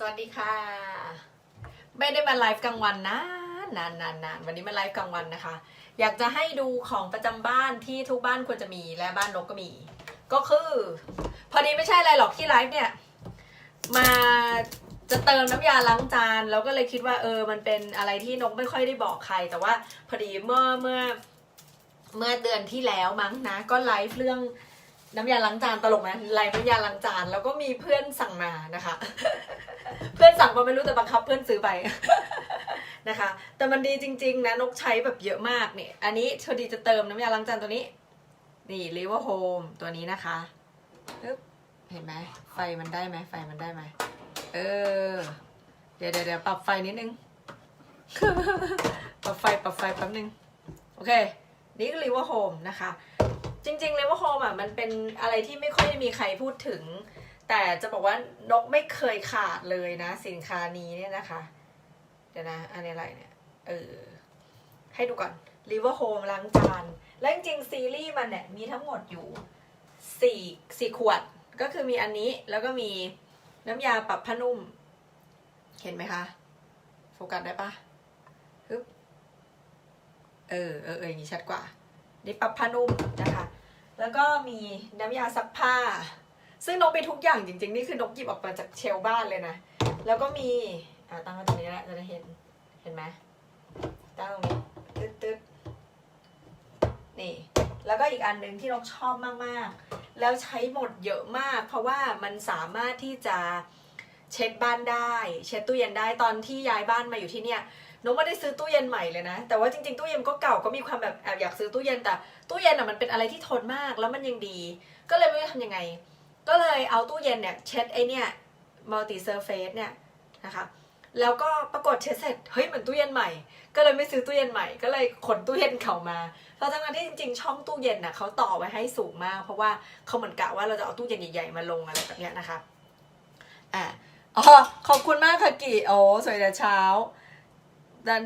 สวัสดีค่ะ ไม่ได้มาไลฟ์กลางวันนะนานนานนานวันนี้มาไลฟ์กลางวันนะคะ อยากจะให้ดูของประจำบ้านที่ทุกบ้านควรจะมีและบ้านนกก็มี ก็คือ พอดีไม่ใช่อะไรหรอกที่ไลฟ์เนี่ย มาจะเติมน้ำยาล้างจานแล้วก็เลยคิดว่าเออ มันเป็นอะไรที่นกไม่ค่อยได้บอกใคร แต่ว่าพอดีเมื่อเมื่อเมื่อเดือนที่แล้วมั้งนะ ก็ไลฟ์เรื่องน้ำยาล้างจานตลกนะไลฟ์น้ำยาล้างจานแล้วก็มีเพื่อนสั่งมานะคะ เพื่อนสั่งมาไม่รู้แต่บังคับเพื่อนซื้อไปนะคะ แต่มันดีจริง ๆ นะนกใช้แบบเยอะมากเนี่ย อันนี้พอดีจะเติมน้ำยาล้างจานตัวนี้ นี่ r i v e r Home ตัวนี้นะคะเห็นไหมไฟมันได้ไหมไฟมันได้ไหมเออ เดี๋ยวเดี๋ยวเดี๋ยวปรับไฟนิดนึง ปรับไฟปรับไฟแป๊บนึง โอเค นี่คือ r i v e r Home นะคะ จริงๆ r i v e r Home อะมันเป็นอะไรที่ไม่ค่อยมีใครพูดถึง แต่จะบอกว่านกไม่เคยขาดเลยนะ สินค้านี้เนี่ยนะคะ เดี๋ยวนะ อันนี้อะไรเนี่ย เออ ให้ดูก่อน r i v e r Home ล้างจาน และจริงๆซีรีส์มันเนี่ย มีทั้งหมดอยู่สี่สี่ขวด ก็คือมีอันนี้แล้วก็มีน้ำยาปรับผ้านุ่ม เห็นไหมคะ โฟกัสได้ปะฮึบเออเออเอออย่างนี้ชัดกว่า นี่ปรับผ้านุ่มนะคะ แล้วก็มีน้ำยาซักผ้า ซึ่งนกมีทุกอย่างจริงๆ นี่คือนกหยิบออกมาจากเชลบ้านเลยนะ แล้วก็มีอ่าตั้งไว้ตรงนี้แหละจะได้เห็นเห็นไหมตั้งตรงนี้ตึ๊ดตึ๊ดนี่ แล้วก็อีกอันหนึ่งที่นกชอบมากๆ แล้วใช้หมดเยอะมาก เพราะว่ามันสามารถที่จะเช็ดบ้านได้ เช็ดตู้เย็นได้ตอนที่ย้ายบ้านมาอยู่ที่เนี่ยนกไม่ได้ซื้อตู้เย็นใหม่เลยนะ แต่ว่าจริงๆตู้เย็นก็เก่าก็มีความแบบแอบอยากซื้อตู้เย็นแต่ตู้เย็นอะมันเป็นอะไรที่ทนมากแล้วมันยังดี ก็เลยไม่รู้ทำยังไง ก็เลยเอาตู้เย็นเนี่ยเช็ดไอเนี่ย multi surface เนี่ยนะคะแล้วก็ปรากฏเช็ดเสร็จเฮ้ยเหมือนตู้เย็นใหม่ ก็เลยไม่ซื้อตู้เย็นใหม่ ก็เลยขนตู้เย็นเขามาเพราะทั้งนั้นที่จริงๆ ช่องตู้เย็นน่ะเขาต่อไว้ให้สูงมาก เพราะว่าเขาเหมือนกะว่าเราจะเอาตู้เย็นใหญ่ๆมาลงอะไรแบบเนี้ยนะคะอะอ๋อขอบคุณมากค่ะกี่โอ้สวยแต่เช้า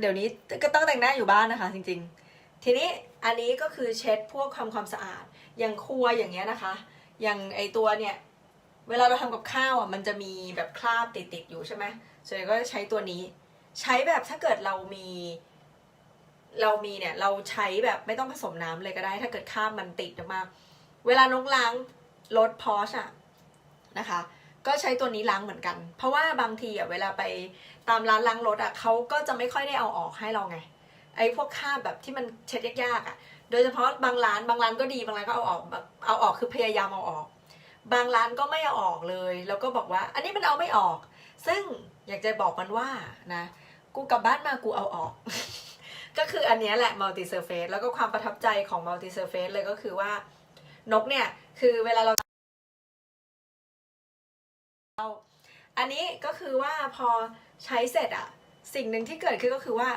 เดี๋ยวนี้ก็ต้องแต่งหน้าอยู่บ้านนะคะ จริง ๆ ทีนี้อันนี้ก็คือเช็ดพวกความความสะอาดอย่างครัวอย่างเงี้ยนะคะ อย่างไอตัวเนี่ยเวลาเราทำกับข้าวอะมันจะมีแบบคราบติดๆอยู่ใช่ไหมส่วนใหญ่ก็จะใช้ตัวนี้ ใช้แบบถ้าเกิดเรามี เรามีเนี่ยเราใช้แบบไม่ต้องผสมน้ำเลยก็ได้ ถ้าเกิดคราบมันติดมากเวลานกล้างรถพอชอะนะคะก็ใช้ตัวนี้ล้างเหมือนกัน เพราะว่าบางทีอะเวลาไปตามร้านล้างรถอะเขาก็จะไม่ค่อยได้เอาออกให้เราไง ไอ้พวกคราบแบบที่มันเช็ดยากๆอะ โดยเฉพาะบางร้านบางร้านก็ดีบางร้านก็เอาออกแบบเอาออกคือพยายามเอาออก บางร้านก็ไม่เอาออกเลย แล้วก็บอกว่า อันนี้มันเอาไม่ออก ซึ่งอยากจะบอกมันว่านะกูกลับบ้านมากูเอาออก ก็คืออันนี้แหละ multi surface แล้วก็ความประทับใจของ multi surface เลยก็คือว่านกเนี่ยคือเวลาเราอันนี้ก็คือว่าพอใช้เสร็จอะสิ่งหนึ่งที่เกิดขึ้นก็คือว่า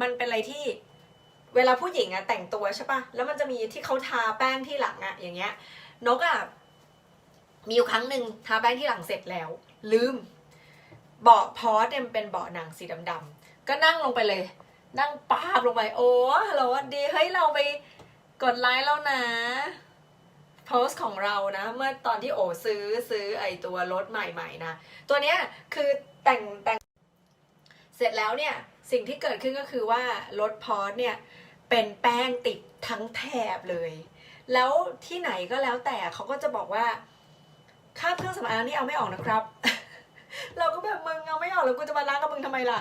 มันเป็นอะไรที่ เวลาผู้หญิงอะแต่งตัวใช่ปะแล้วมันจะมีที่เขาทาแป้งที่หลังอะอย่างเงี้ย นกอะมีอยู่ครั้งหนึ่งทาแป้งที่หลังเสร็จแล้ว ลืม เบาะพอสเนี่ยมันเป็นเบาะหนังสีดำๆก็นั่งลงไปเลย นั่งปาบลงไปโอ้ฮัลโหลดีเฮ้ยเราไปกดไลค์แล้วนะโพสต์ของเรานะ เมื่อตอนที่โอซื้อซื้อไอตัวรถใหม่ๆนะ ตัวเนี้ยคือแต่งแต่งเสร็จแล้วเนี่ย สิ่งที่เกิดขึ้นก็คือว่ารถพอสเนี่ย เป็นแป้งติดทั้งแถบเลย แล้วที่ไหนก็แล้วแต่เขาก็จะบอกว่าค่าบเครื่องสำอางนี่เอาไม่ออกนะครับ เราก็แบบมึงเอาไม่ออกแล้วกูจะมาล้างกับมึงทำไมล่ะ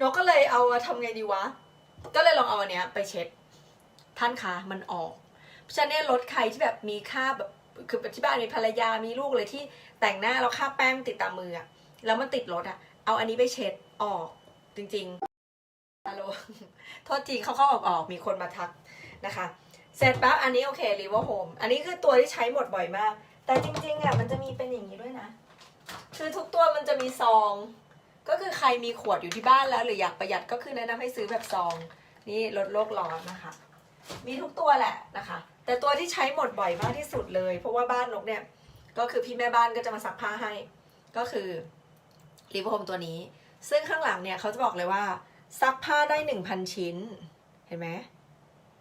เราก็เลยเอาทำไงดีวะ ก็เลยลองเอาอันเนี้ยไปเช็ด ท่านคะมันออกเพราะฉะนั้นเนี่ยรถใครที่แบบมีค่าแบบคือที่บ้านมีภรรยามีลูกเลยที่แต่งหน้าแล้วค่าแป้งติดตามมืออะแล้วมันติดรถอะเอาอันนี้ไปเช็ดออกจริง ๆ ฮัลโหลโทษทีเขาเข้าออกออกมีคนมาทักนะคะ เสร็จปั๊บอันนี้โอเครีเวอร์โฮมอันนี้คือตัวที่ใช้หมดบ่อยมาก แต่จริงๆอะมันจะมีเป็นอย่างนี้ด้วยนะ คือทุกตัวมันจะมีซอง ก็คือใครมีขวดอยู่ที่บ้านแล้ว หรืออยากประหยัดก็คือแนะนำให้ซื้อแบบซอง นี่ลดโลกร้อนนะคะ มีทุกตัวแหละนะคะ แต่ตัวที่ใช้หมดบ่อยมากที่สุดเลย เพราะว่าบ้านนกเนี่ย ก็คือพี่แม่บ้านก็จะมาซักผ้าให้ ก็คือรีโวอร์โฮมตัวนี้ ซึ่งข้างหลังเนี่ยเขาจะบอกเลยว่า ซักผ้าได้หนึ่งพันชิ้น เห็นไหม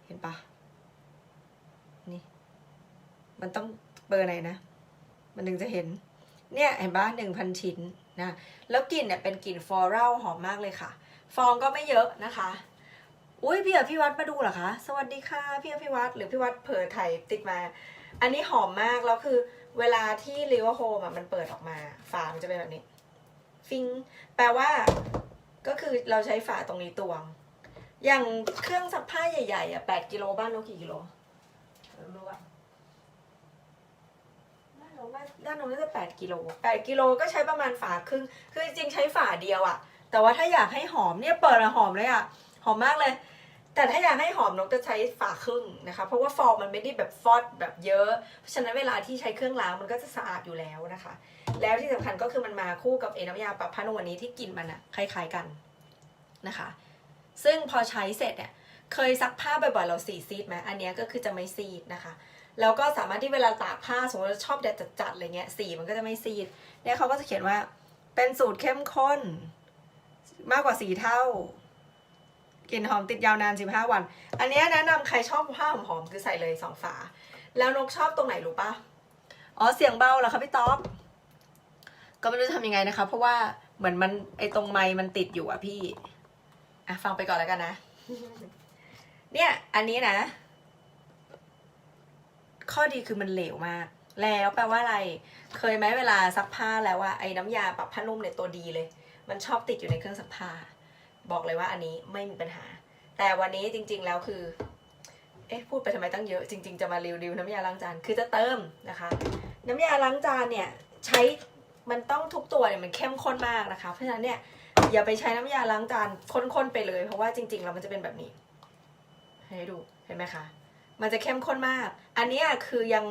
เห็นปะนี่ มันต้องเบอร์ไหนนะ มันถึงจะเห็น เนี่ยเห็นปะหนึ่งพันชิ้นนะ แล้วกลิ่นเนี่ยเป็นกลิ่นฟลอรัลหอมมากเลยค่ะ ฟองก็ไม่เยอะนะคะ อุ้ยพี่อภิวัตมาดูเหรอคะ สวัสดีค่ะพี่อภิวัตหรือพี่วัดเผยไถ่ติดมา อันนี้หอมมากแล้วคือเวลาที่ลิเวอร์โฮมอะมันเปิดออกมา ฝามันจะเป็นแบบนี้ ฟิง แปลว่า ก็คือเราใช้ฝาตรงนี้ตวง อย่างเครื่องซักผ้าใหญ่ๆอะแปดกิโลบ้านนกกี่กิโลรู้ว่าด้านนกน่าด้านนกน่าจะแปดกิโลแปดกิโลก็ใช้ประมาณฝาครึ่ง คือจริงๆใช้ฝาเดียวอะแต่ว่าถ้าอยากให้หอมเนี่ยเปิดอะหอมเลยอะหอมมากเลย แต่ถ้าอยากให้หอมนกจะใช้ฝาครึ่งนะคะ เพราะว่าฟองมันไม่ได้แบบฟอดแบบเยอะ เพราะฉะนั้นเวลาที่ใช้เครื่องล้างมันก็จะสะอาดอยู่แล้วนะคะ แล้วที่สำคัญก็คือมันมาคู่กับเอน้ำยาปรับผ้านุ่มวันนี้ที่กลิ่นมันอะคล้ายๆกันนะคะ ซึ่งพอใช้เสร็จเนี่ยเคยซักผ้าบ่อยๆเราสีซีดไหมอันเนี้ยก็คือจะไม่ซีดนะคะแล้วก็สามารถที่เวลาตากผ้าสมมติเราชอบแดดจัดๆอะไรเงี้ยสีมันก็จะไม่ซีดเนี่ยเขาก็จะเขียนว่าเป็นสูตรเข้มข้น มากกว่าสีเท่า กลิ่นหอมติดยาวนาน 15 วัน อันนี้แนะนำใครชอบผ้าหอมๆคือใส่เลยสองฝา แล้วนกชอบตรงไหนรู้ปะอ๋อเสียงเบาเหรอคะพี่ต๊อบก็ไม่รู้จะทำยังไงนะคะ เพราะว่าเหมือนมันไอตรงไม้มันติดอยู่อะพี่อะฟังไปก่อนแล้วกันนะ เนี่ย อันนี้นะ ข้อดีคือมันเหลวมาก แล้วแปลว่าอะไร เคยไหมเวลาซักผ้าแล้วว่าไอ้น้ำยาปรับผ้านุ่มเนี่ยตัวดีเลย มันชอบติดอยู่ในเครื่องซักผ้า บอกเลยว่าอันนี้ไม่มีปัญหา แต่วันนี้จริง ๆ แล้วคือ เอ๊ะพูดไปทำไมตั้งเยอะ จริง ๆ จะมารีวิวน้ำยาล้างจาน คือจะเติมนะคะ น้ำยาล้างจานเนี่ยใช้มันต้องทุกตัวเนี่ยมันเข้มข้นมากนะคะ เพราะฉะนั้นเนี่ยอย่าไปใช้น้ำยาล้างจานข้นๆไปเลย เพราะว่าจริงๆแล้วมันจะเป็นแบบนี้ ให้ดูเห็นไหมคะมันจะเข้มข้นมาก อันนี้คือยัง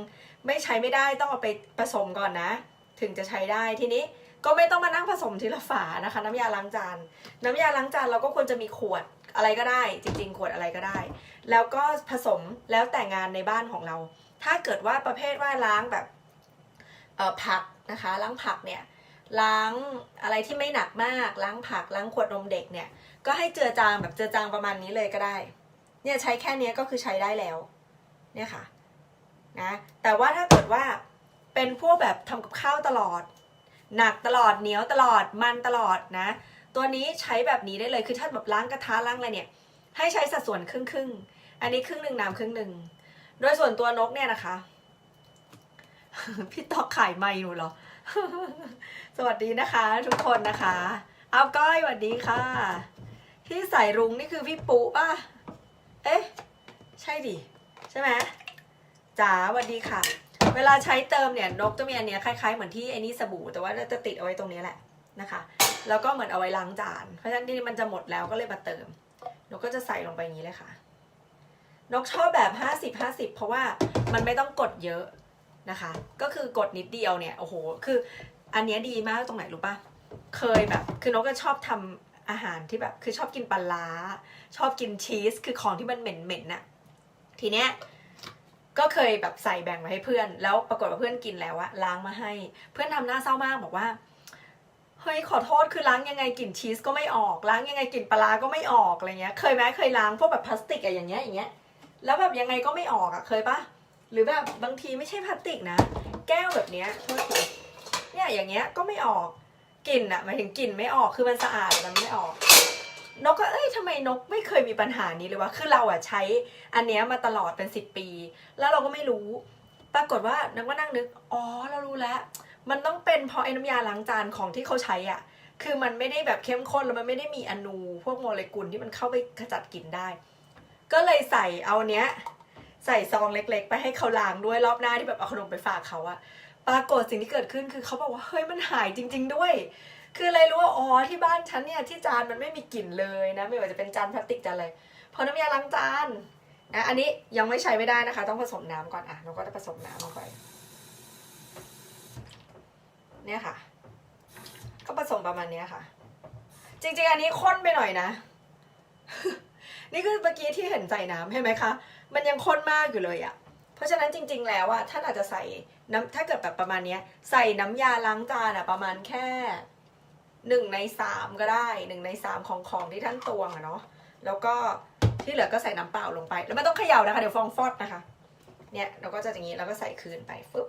ไม่ใช้ไม่ได้ต้องเอาไปผสมก่อนนะ ถึงจะใช้ได้ทีนี้ ก็ไม่ต้องมานั่งผสมทีละฝานะคะ น้ำยาล้างจานน้ำยาล้างจานเราก็ควรจะมีขวดอะไรก็ได้ จริง ๆ ขวดอะไรก็ได้ แล้วก็ผสมแล้วแต่งานในบ้านของเรา ถ้าเกิดว่าประเภทว่าล้างแบบผักนะคะ ล้างผักเนี่ยล้างอะไรที่ไม่หนักมากล้างผักล้างขวดนมเด็กเนี่ย ก็ให้เจือจางแบบเจือจางประมาณนี้เลยก็ได้ เนี่ยใช้แค่นี้ก็คือใช้ได้แล้ว เนี่ยค่ะนะแต่ว่าถ้าเกิดว่าเป็นพวกแบบทำกับข้าวตลอด หนักตลอดเหนียวตลอดมันตลอดนะ ตัวนี้ใช้แบบนี้ได้เลยคือถ้าแบบล้างกระทะล้างอะไรเนี่ย ให้ใช้สัดส่วนครึ่งครึ่งอันนี้ครึ่งหนึ่งน้ำครึ่งหนึ่งโดยส่วนตัวนกเนี่ยนะคะ พี่ตอกขายไม่หนูเหรอ สวัสดีนะคะ ทุกคนนะคะเอัพก้อยสวัสดีค่ะ ที่ใส่รุ้งนี่คือพี่ปุ๊ป่ะเอ๊ะ ใช่ดิ ใช่ไหมจ๋าสวัสดีค่ะ เวลาใช้เติมเนี่ยนกจะมีอันเนี้ยคล้ายๆเหมือนที่ไอ้นี่สบู่แต่ว่าจะติดเอาไว้ตรงนี้แหละนะคะ แล้วก็เหมือนเอาไว้ล้างจานเพราะฉะนั้นที่มันจะหมดแล้วก็เลยมาเติมนกก็จะใส่ลงไปอย่างนี้เลยค่ะ นกชอบแบบ 50 50 เพราะว่ามันไม่ต้องกดเยอะนะคะ ก็คือกดนิดเดียวเนี่ยโอ้โหคืออันเนี้ยดีมากตรงไหนรู้ปะเคยแบบคือนกก็ชอบทำอาหารที่แบบคือชอบกินปลาร้าชอบกินชีสคือของที่มันเหม็นๆน่ะทีเนี้ย ก็เคยแบบใส่แบ่งไว้ให้เพื่อน แล้วปรากฏว่าเพื่อนกินแล้วอะล้างมาให้ เพื่อนทำหน้าเศร้ามากบอกว่าเฮ้ยขอโทษคือล้างยังไงกลิ่นชีสก็ไม่ออกล้างยังไงกลิ่นปลาก็ไม่ออกอะไรเงี้ย เคยไหมเคยล้างพวกแบบพลาสติกอะอย่างเงี้ยอย่างเงี้ยแล้วแบบยังไงก็ไม่ออกอะเคยปะหรือแบบบางทีไม่ใช่พลาสติกนะ แก้วแบบเนี้ยโทษทีเนี่ยอย่างเงี้ยก็ไม่ออกกลิ่นอะหมายถึงกลิ่นไม่ออกคือมันสะอาดแต่มันไม่ออก นกก็เอ้ยทำไมนกไม่เคยมีปัญหานี้เลยวะคือเราอะใช้อันเนี้ยมาตลอดเป็นสิบปี แล้วเราก็ไม่รู้ ปรากฏว่านกก็นั่งนึกอ๋อเรารู้แล้ว มันต้องเป็นเพราะไอ้น้ำยาล้างจานของที่เขาใช้อะ คือมันไม่ได้แบบเข้มข้นแล้วมันไม่ได้มีอนูพวกโมเลกุลที่มันเข้าไปขจัดกลิ่นได้ ก็เลยใส่เอาเนี้ยใส่ซองเล็ก ๆ ไปให้เขาล้างด้วยรอบหน้าที่แบบเอาขนมไปฝากเขาอะปรากฏสิ่งที่เกิดขึ้นคือเขาบอกว่าเฮ้ยมันหายจริง ๆ ด้วย คือเลยรู้ว่าอ๋อที่บ้านฉันเนี่ยที่จานมันไม่มีกลิ่นเลยนะไม่ว่าจะเป็นจานพลาสติกจานอะไรเพราะน้ำยาล้างจานนะอันนี้ยังไม่ใช้ไม่ได้นะคะ ต้องผสมน้ำก่อนอะเราก็จะผสมน้ำลงไปเนี่ยค่ะ ก็ผสมประมาณนี้ค่ะ จริงๆ อันนี้ข้นไปหน่อยนะ นี่คือเมื่อกี้ที่เห็นใส่น้ำเห็นไหมคะ มันยังข้นมากอยู่เลยอะ่ะ เพราะฉะนั้นจริง ๆ แล้วอะท่านอาจจะใส่น้ำถ้าเกิดแบบประมาณนี้ใส่น้ำยาล้างจานอะประมาณแค่ หนึ่งในสามก็ได้หนึ่งในสามของของที่ท่านตวงอะเนาะแล้วก็ที่เหลือก็ใส่น้ำเปล่าลงไป แล้วไม่ต้องเขย่านะคะ เดี๋ยวฟองฟอดนะคะ เนี่ยเราก็จะอย่างนี้แล้วก็ใส่คืนไปฟึบ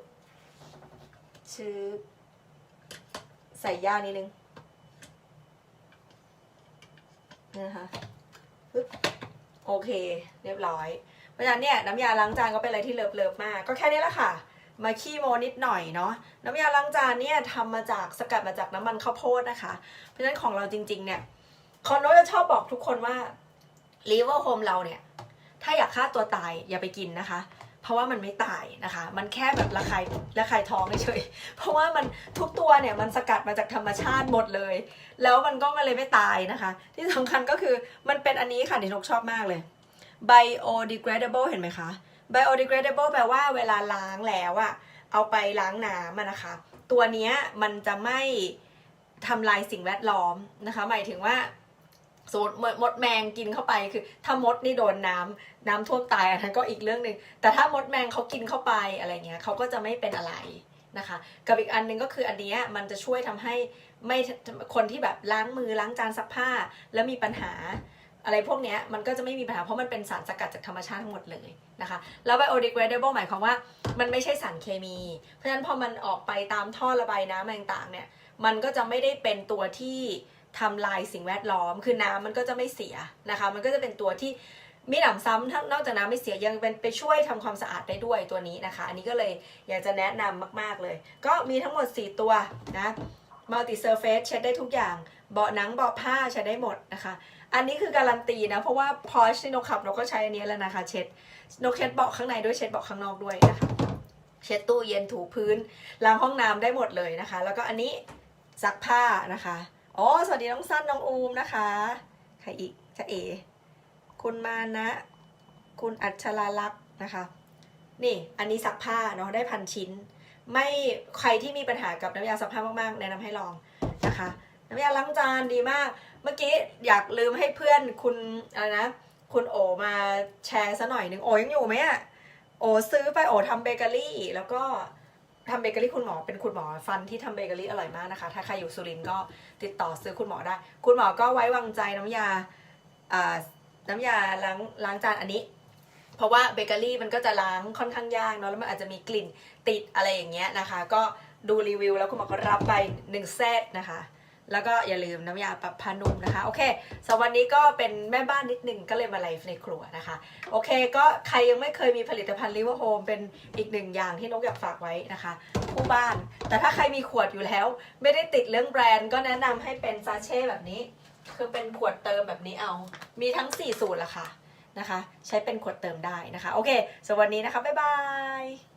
ชื้อใส่ย่างนิดนึงนี่นะคะปึ๊บโอเค เรียบร้อย เพราะฉะนั้นเนี่ยน้ำยาล้างจานก็เป็นอะไรที่เลิฟเลิฟมาก ก็แค่นี้แหละค่ะ มาขี้โมนิดหน่อยเนาะน้ำยาล้างจานเนี่ยทำมาจากสกัดมาจากน้ำมันข้าวโพดนะคะ เพราะฉะนั้นของเราจริงๆเนี่ยคอนโนจะชอบบอกทุกคนว่าลีเวอร์โฮมเราเนี่ย ถ้าอยากฆ่าตัวตายอย่าไปกินนะคะ เพราะว่ามันไม่ตายนะคะ มันแค่แบบระคายระคายท้องเฉยเพราะว่ามันทุกตัวเนี่ยมันสกัดมาจากธรรมชาติหมดเลย แล้วมันก็มาเลยไม่ตายนะคะ ที่สำคัญก็คือมันเป็นอันนี้ค่ะที่นกชอบมากเลย biodegradable เห็นไหมคะ biodegradable แปลว่าเวลาล้างแล้วอะเอาไปล้างน้ำนะคะ ตัวเนี้ยมันจะไม่ทำลายสิ่งแวดล้อมนะคะ หมายถึงว่าสมมติมดแมงกินเข้าไปคือ ถ้ามดนี่โดนน้ำน้ำท่วมตายอันนั้นก็อีกเรื่องหนึ่งแต่ถ้ามดแมงเขากินเข้าไปอะไรเงี้ยเขาก็จะไม่เป็นอะไรนะคะ กับอีกอันหนึงก็คืออันนี้มันจะช่วยทำให้ไม่คนที่แบบล้างมือล้างจานซักผ้า แล้วมีปัญหา อะไรพวกนี้มันก็จะไม่มีปัญหาเพราะมันเป็นสารสกัดจากธรรมชาติทั้งหมดเลยนะคะ แล้ว biodegradable หมายความว่ามันไม่ใช่สารเคมี เพราะฉะนั้นพอมันออกไปตามท่อระบายน้ำอะไรต่างๆเนี่ยมันก็จะไม่ได้เป็นตัวที่ทำลายสิ่งแวดล้อม คือน้ำมันก็จะไม่เสียนะคะ มันก็จะเป็นตัวที่มีหนำซ้ำทั้งนอกจากน้ำไม่เสียยังเป็นไปช่วยทำความสะอาดได้ด้วยตัวนี้นะคะ อันนี้ก็เลยอยากจะแนะนำมากๆเลย ก็มีทั้งหมด 4 ตัวนะ multi surface เช็ดได้ทุกอย่าง เบาะหนังเบาะผ้าใช้ได้หมดนะคะ อันนี้คือการันตีนะ เพราะว่าพอชที่นกขับนกก็ใช้อันนี้แล้วนะคะ เช็ดนกเช็ดเบาะข้างในด้วยเช็ดเบาะข้างนอกด้วยนะคะเช็ดตู้เย็นถูพื้นล้างห้องน้ำได้หมดเลยนะคะ แล้วก็อันนี้ซักผ้านะคะอ๋อสวัสดีน้องสั้นน้องอูมนะคะใครอีกจะเอ คุณมานะ คุณอัชราลักษ์นะคะ นี่อันนี้ซักผ้าเนาะได้พันชิ้น ไม่ใครที่มีปัญหากับน้ำยาซักผ้ามากๆ แนะนำให้ลองนะคะ น้ำยาล้างจานดีมาก เมื่อกี้อยากลืมให้เพื่อนคุณอะไรนะ คุณโอมาแชร์ซะหน่อยหนึ่งโอยังอยู่ไหมอะโอซื้อไปโอทำเบเกอรี่ แล้วก็ทำเบเกอรี่คุณหมอเป็นคุณหมอฟันที่ทำเบเกอรี่อร่อยมากนะคะ ถ้าใครอยู่สุรินทร์ก็ติดต่อซื้อคุณหมอได้ คุณหมอก็ไว้วางใจน้ำยาอ่าน้ำยาล้างล้างจานอันนี้ เพราะว่าเบเกอรี่มันก็จะล้างค่อนข้างยากเนาะแล้วมันอาจจะมีกลิ่นติดอะไรอย่างเงี้ยนะคะ ก็ดูรีวิวแล้วคุณหมอก็รับไปหนึ่งเซตนะคะ แล้วก็อย่าลืมน้ำยาปรับผ้านุ่มนะคะ โอเคสำหรับวันนี้ก็เป็นแม่บ้านนิดนึงก็เลยมาไลฟ์ในครัวนะคะ โอเค ก็ใครยังไม่เคยมีผลิตภัณฑ์ลิเวอร์โฮมเป็นอีกหนึ่งอย่างที่นกอยากฝากไว้นะคะคู่บ้าน แต่ถ้าใครมีขวดอยู่แล้ว ไม่ได้ติดเรื่องแบรนด์ก็แนะนำให้เป็นซาเช่แบบนี้ คือเป็นขวดเติมแบบนี้เอา มีทั้ง 4 สูตรละค่ะนะคะ ใช้เป็นขวดเติมได้นะคะ โอเคสำหรับวันนี้นะคะบ๊ายบาย